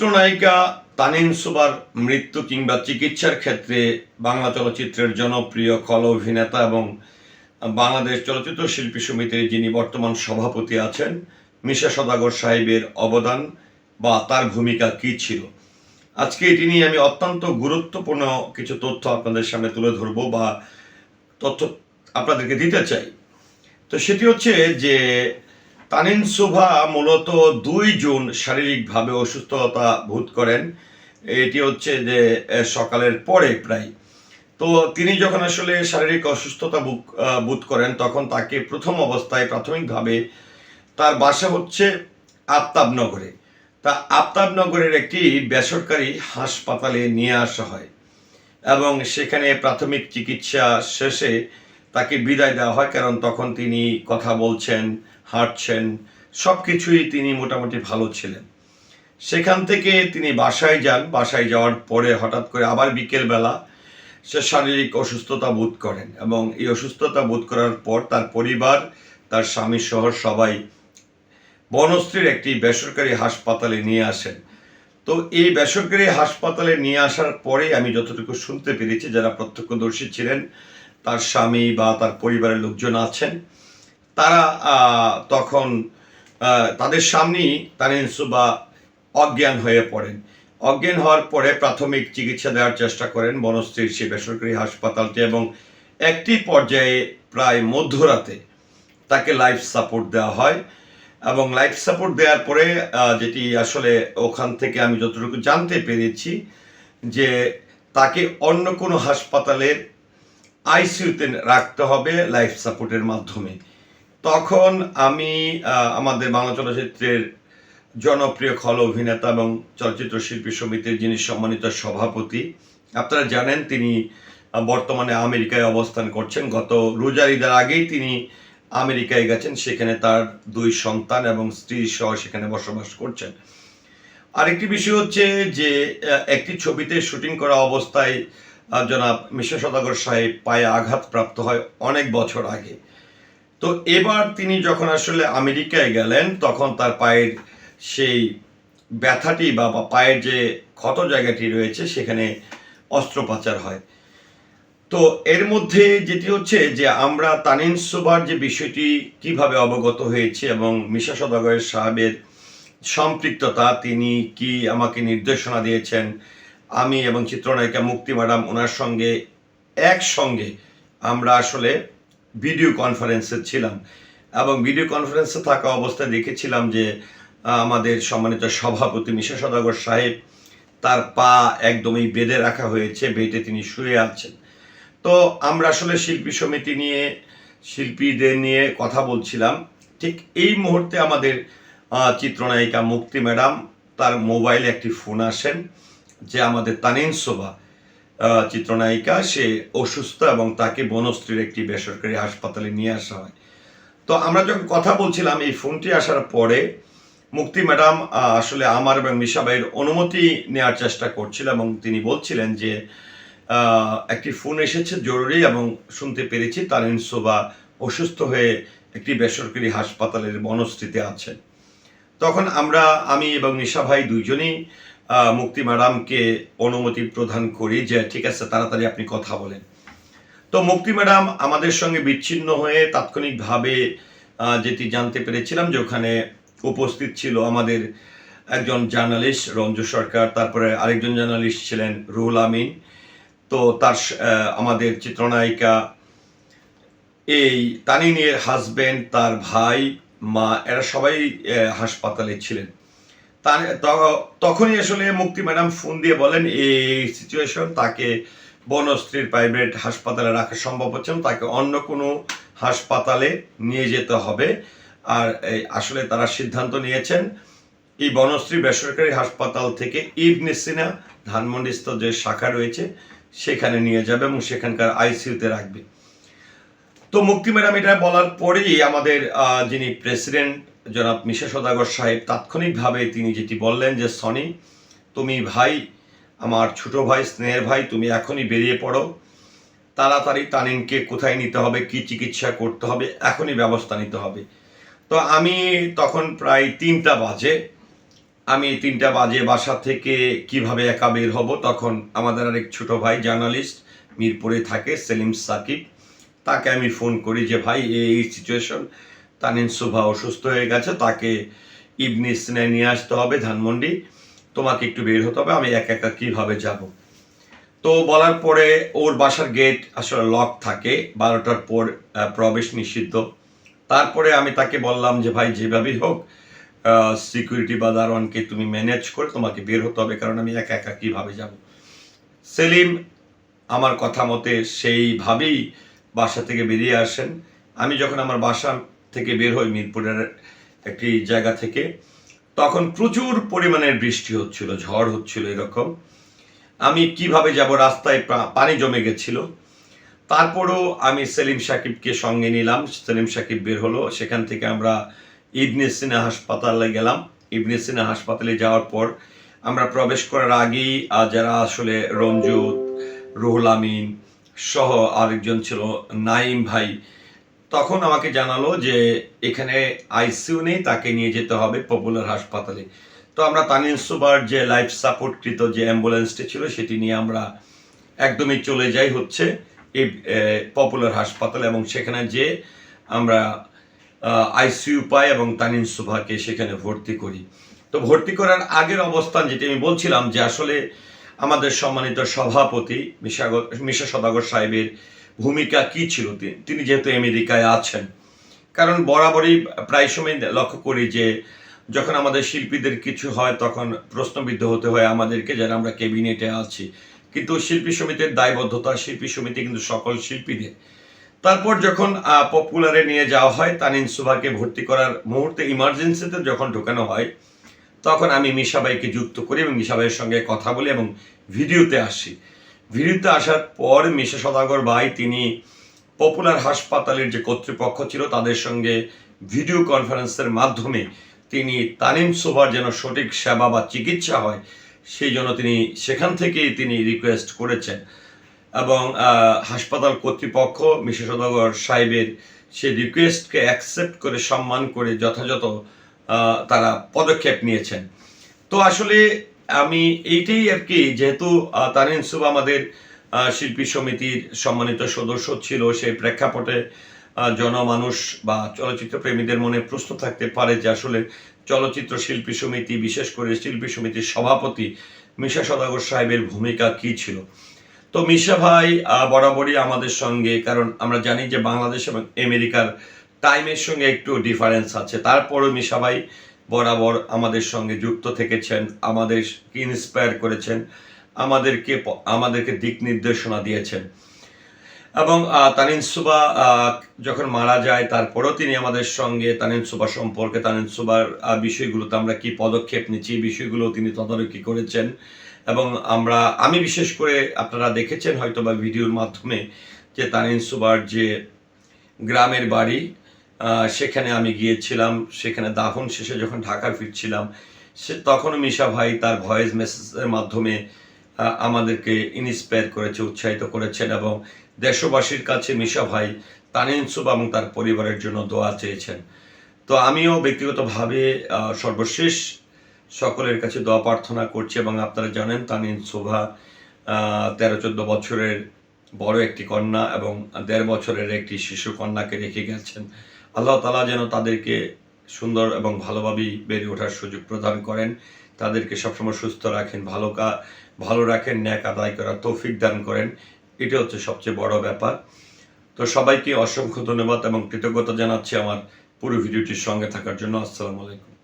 চিত্রনায়িকা তানিন সুবার মৃত্যু কিংবা চিকিৎসার ক্ষেত্রে বাংলা চলচ্চিত্রের জনপ্রিয় খল অভিনেতা এবং বাংলাদেশ চলচ্চিত্র শিল্পী সমিতির যিনি বর্তমান সভাপতি আছেন, মিশা সদাগর সাহেবের অবদান বা তার ভূমিকা কী ছিল? আজকে এটি নিয়ে আমি অত্যন্ত গুরুত্বপূর্ণ কিছু তথ্য আপনাদের সামনে তুলে ধরবো বা তথ্য আপনাদেরকে দিতে চাই। তো সেটি হচ্ছে যে তানিন সুভা মূলত দুই জুন শারীরিকভাবে অসুস্থতা বোধ করেন। এটি হচ্ছে যে সকালের পরে প্রায়। তো তিনি যখন আসলে শারীরিক অসুস্থতা বোধ করেন, তখন তাকে প্রথম অবস্থায় প্রাথমিকভাবে তার বাসা হচ্ছে আফতাবনগরে। তা আফতাবনগরের একটি বেসরকারি হাসপাতালে নিয়ে আসা হয় এবং সেখানে প্রাথমিক চিকিৎসা শেষে তাকে বিদায় দেওয়া হয়, কারণ তখন তিনি কথা বলছেন, হাঁটছেন সব কিছুই তিনি মোটামুটি ভালো ছিলেন। সেখান থেকে তিনি বাসায় যান, বাসায় যাওয়ার পরে হঠাৎ করে আবার বিকেলবেলা সে শারীরিক অসুস্থতা বোধ করেন এবং এই অসুস্থতা বোধ করার পর তার পরিবার, তার স্বামী সহ সবাই বনশ্রীর একটি বেসরকারি হাসপাতালে নিয়ে আসেন। তো এই বেসরকারি হাসপাতালে নিয়ে আসার পরে আমি যতটুকু শুনতে পেরেছি, যারা প্রত্যক্ষদর্শী ছিলেন তার স্বামী বা তার পরিবারের লোকজন আছেন। তারা তখন তাদের সামনেই তানিন সুবা অজ্ঞান হয়ে পড়েন। অজ্ঞান হওয়ার পরে প্রাথমিক চিকিৎসা দেওয়ার চেষ্টা করেন বনশ্রীর সেই বেসরকারি হাসপাতালটি এবং একটি পর্যায়ে প্রায় মধ্যরাতে তাকে লাইফ সাপোর্ট দেওয়া হয় এবং লাইফ সাপোর্ট দেওয়ার পরে যেটি আসলে ওখান থেকে আমি যতটুকু জানতে পেরেছি যে তাকে অন্য কোনো হাসপাতালের আইসিইউতে রাখতে হবে লাইফ সাপোর্টের মাধ্যমে। তখন আমি আমাদের বাংলা চলচ্চিত্রের জনপ্রিয় খল অভিনেতা এবং চলচ্চিত্র শিল্পী সমিতির যিনি সম্মানিত সভাপতি, আপনারা জানেন তিনি বর্তমানে আমেরিকায় অবস্থান করছেন। গত রোজার ঈদের আগেই তিনি আমেরিকায় গেছেন, সেখানে তার দুই সন্তান এবং স্ত্রী সহ সেখানে বসবাস করছেন। আরেকটি বিষয় হচ্ছে যে একটি ছবিতে শুটিং করা অবস্থায় জনাব মিশা সদাগর সাহেব পায়ে আঘাতপ্রাপ্ত হয় অনেক বছর আগে। তো এবার তিনি যখন আসলে আমেরিকায় গেলেন, তখন তার পায়ের সেই ব্যথাটি বা পায়ের যে ক্ষত জায়গাটি রয়েছে, সেখানে অস্ত্রোপচার হয়। তো এর মধ্যে যেটি হচ্ছে যে আমরা তানিন সুবার যে বিষয়টি কীভাবে অবগত হয়েছে এবং মিশা সদাগরের সাহেবের সম্পৃক্ততা, তিনি কি আমাকে নির্দেশনা দিয়েছেন আমি এবং চিত্রনায়িকা মুক্তি ম্যাডাম ওনার সঙ্গে, একসঙ্গে আমরা আসলে ভিডিও কনফারেন্সে ছিলাম। এবং ভিডিও কনফারেন্সে থাকা অবস্থায় দেখেছিলাম যে আমাদের সম্মানিত সভাপতি মিশা সদাগর সাহেব তার পা একদমই বেঁধে রাখা হয়েছে বেডে তিনি শুয়ে আছেন। তো আমরা আসলে শিল্পী সমিতি নিয়ে, শিল্পীদের নিয়ে কথা বলছিলাম। ঠিক এই মুহূর্তে আমাদের চিত্রনায়িকা মুক্তি ম্যাডাম তার মোবাইলে একটি ফোন আসেন। যে আমাদের তানিন আহ, চিত্রনায়িকা সে অসুস্থ এবং তাকে বনশ্রীর একটি বেসরকারি হাসপাতালে নিয়ে আসা হয়। তো আমরা যখন কথা বলছিলাম এই ফোনটি আসার পরে মুক্তি ম্যাডাম আসলে আমার এবং মিশা ভাইয়ের অনুমতি নেওয়ার চেষ্টা করছিল এবং তিনি বলছিলেন যে একটি ফোন এসেছে জরুরি এবং শুনতে পেরেছি তারিন সোবা অসুস্থ হয়ে একটি বেসরকারি হাসপাতালের বনশ্রীতে আছেন তখন আমরা আমি এবং নিশা ভাই দুইজনই মুক্তি ম্যাডামকে অনুমতি প্রদান করি যে, ঠিক আছে, তাড়াতাড়ি আপনি কথা বলেন। তো মুক্তি ম্যাডাম আমাদের সঙ্গে বিচ্ছিন্ন হয়ে তাৎক্ষণিকভাবে যেটি জানতে পেরেছিলাম যে ওখানে উপস্থিত ছিল আমাদের একজন জার্নালিস্ট, রঞ্জু সরকার, তারপরে আরেকজন জার্নালিস্ট ছিলেন রুহুল আমিন। তো তার আমাদের চিত্রনায়িকা এই তানিনের হাজবেন্ড তার ভাই, মা, এরা সবাই হাসপাতালে ছিলেন। তখনই আসলে মুক্তি ম্যাডাম ফোন দিয়ে বলেন, এই সিচুয়েশন তাকে বনশ্রীর প্রাইভেট হাসপাতালে রাখা সম্ভব হচ্ছে না, তাকে অন্য কোনো হাসপাতালে নিয়ে যেতে হবে। আর আসলে তারা সিদ্ধান্ত নিয়েছেন, এই বনশ্রী বেসরকারি হাসপাতাল থেকে ইবনে সিনা, ধানমন্ডিস্থ যে শাখা রয়েছে, সেখানে নিয়ে যাবে এবং সেখানকার আইসিইউতে রাখবে। তো মুক্তি ম্যাডাম এটা বলার পরেই আমাদের যিনি প্রেসিডেন্ট জনাব মিশা সদাগর সাহেব, তাৎক্ষণিকভাবে তিনি যেটি বললেন যে, সনি, তুমি ভাই, আমার ছোট ভাই, স্নেহের ভাই, তুমি এখনই বেরিয়ে পড়ো। তাড়াতাড়ি তানিনকে কোথায় নিতে হবে, কি চিকিৎসা করতে হবে, এখনই ব্যবস্থা নিতে হবে। তো আমি তখন প্রায় তিনটা বাজে, আমি তিনটা বাজে বাসা থেকে কীভাবে একা বের হব, তখন আমাদের আরেক ছোট ভাই জার্নালিস্ট মিরপুরে থাকে, সেলিম সাকিব, তাকে আমি ফোন করি যে, ভাই, এই সিচুয়েশন তানিন সুভা অসুস্থ হয়ে গেছে, তাকে ইবনি সিনায় নিয়ে আসতে হবে ধানমন্ডি। তোমাকে একটু বের হতে হবে, আমি একা একা কীভাবে যাব? তো বলার পরে ওর বাসার গেট আসলে লক থাকে, বারোটার পর প্রবেশ নিষিদ্ধ। তারপরে আমি তাকে বললাম যে, ভাই, যেভাবেই হোক সিকিউরিটি বা দারোয়ানকে তুমি ম্যানেজ করে তোমাকে বের হতে হবে, কারণ আমি একা একা কীভাবে যাব? সেলিম আমার কথা মতে সেইভাবেই বাসা থেকে বেরিয়ে আসেন। আমি যখন আমার বাসা থেকে বের হই মিরপুরের একটি জায়গা থেকে। তখন প্রচুর পরিমাণের বৃষ্টি হচ্ছিল, ঝড় হচ্ছিল এরকম। আমি কীভাবে যাব? রাস্তায় পানি জমে গেছিল। তারপরও আমি সেলিম সাকিবকে সঙ্গে নিলাম। সেলিম সাকিব বের হলো। সেখান থেকে আমরা ইবনে সিনা হাসপাতালে গেলাম। ইবনে সিনা হাসপাতালে যাওয়ার পর আমরা প্রবেশ করার আগেই যারা আসলে রঞ্জুত, রুহুল আমিন সহ আরেকজন ছিল নাইম ভাই তখন আমাকে জানালো যে এখানে আইসিইউ নেই, তাকে নিয়ে যেতে হবে পপুলার হাসপাতালে। তো আমরা তানিন সুবার যে লাইফ সাপোর্টকৃত যে অ্যাম্বুলেন্সটি ছিল, সেটি নিয়ে আমরা একদমই চলে যাই হচ্ছে এই পপুলার হাসপাতালে এবং সেখানে যে আমরা আইসিইউ পাই এবং তানিন সুভাকে সেখানে ভর্তি করি। তো ভর্তি করার আগের অবস্থান যেটি আমি বলছিলাম যে আসলে আমাদের সম্মানিত সভাপতি মিশাগর মিশা সদাগর সাহেবের ভূমিকা কি ছিল? তিনি যেহেতু আমেরিকায় আছেন। কারণ বরাবরই প্রায় সময় লক্ষ্য করি যে, যখন আমাদের শিল্পীদের কিছু হয়, তখন প্রশ্নবিদ্ধ হতে হয় আমাদেরকে যারা আমরা ক্যাবিনেটে আছি। কিন্তু শিল্পী সমিতির দায়বদ্ধতা, শিল্পী সমিতি কিন্তু সকল শিল্পীদের। তারপর যখন পপুলারে নিয়ে যাওয়া হয় তানিন সুভাকে ভর্তি করার মুহূর্তে ইমার্জেন্সিতে যখন ঢোকানো হয়, তখন আমি মিশাবাইকে যুক্ত করি এবং মিশাবাইয়ের সঙ্গে কথা বলি এবং ভিডিওতে আসি। ভিডিওতে আসার পর মিশে সদাগর ভাই তিনি পপুলার হাসপাতালের যে কর্তৃপক্ষ ছিল, তাদের সঙ্গে ভিডিও কনফারেন্সের মাধ্যমে তিনি তানিম সোভার যেন সঠিক সেবা বা চিকিৎসা হয়, সেই জন্য তিনি সেখান থেকেই তিনি রিকোয়েস্ট করেছেন। এবং হাসপাতাল কর্তৃপক্ষ মিশা সদাগর সাহেবের সেই রিকোয়েস্টকে অ্যাকসেপ্ট করে, সম্মান করে যথাযথ তারা পদক্ষেপ নিয়েছেন। তো আসলে আমি এইটাই আর কি, যেহেতু তারিন সুব আমাদের শিল্পী সমিতির সম্মানিত সদস্য ছিল, সেই প্রেক্ষাপটে জনমানুষ বা চলচ্চিত্র প্রেমীদের মনে প্রশ্ন থাকতে পারে যে আসলে চলচ্চিত্র শিল্পী সমিতি, বিশেষ করে শিল্পী সমিতির সভাপতি মিশা সদাগর সাহেবের ভূমিকা কি ছিল? তো মিশা ভাই বরাবরই আমাদের সঙ্গে, কারণ আমরা জানি যে বাংলাদেশ এবং আমেরিকার টাইমের সঙ্গে একটু ডিফারেন্স আছে। তারপরও মিশা ভাই বরাবর আমাদের সঙ্গে যুক্ত থেকেছেন, আমাদের ইন্সপায়ার করেছেন, আমাদেরকে আমাদেরকে দিক নির্দেশনা দিয়েছেন। এবং তানিন সুবা যখন মারা যায়, তারপরেও তিনি আমাদের সঙ্গে তানিন সুবা সম্পর্কে, তানিন সুবার বিষয়গুলোতে আমরা কি পদক্ষেপ নিচ্ছি বিষয়গুলো তিনি তদারকি করেছেন। এবং আমরা, আমি বিশেষ করে আপনারা দেখেছেন হয়তো বা ভিডিওর মাধ্যমে যে তানিন সুবার যে গ্রামের বাড়ি সেখানে আমি গিয়েছিলাম, সেখানে দাফন শেষে যখন ঢাকা ফিরছিলাম, সে তখনও মিশা ভাই তার ভয়েস মেসেজের মাধ্যমে আমাদেরকে ইন্সপায়ার করেছে, উৎসাহিত করেছেন এবং দেশবাসীর কাছে মিশা ভাই তানিন সুবা এবং তার পরিবারের জন্য দোয়া চেয়েছেন। তো আমিও ব্যক্তিগতভাবে সর্বশেষ সকলের কাছে দোয়া প্রার্থনা করছি এবং আপনারা জানেন তানিন শোভা তেরো চোদ্দ বছরের বড় একটি কন্যা এবং দেড় বছরের একটি শিশু কন্যাকে রেখে গেছেন। আল্লাহ তালা যেন তাদেরকে সুন্দর এবং ভালোভাবেই বেড়ে ওঠার সুযোগ প্রদান করেন। তাদেরকে সবসময় সুস্থ রাখেন, ভালো কা, ভালো রাখেন, ন্যাক আদায় করা তৌফিক দান করেন। এটা হচ্ছে সবচেয়ে বড় ব্যাপার। তো সবাইকে অসংখ্য ধন্যবাদ এবং কৃতজ্ঞতা জানাচ্ছি আমার পুরো ভিডিওটির সঙ্গে থাকার জন্য। আসসালামু আলাইকুম।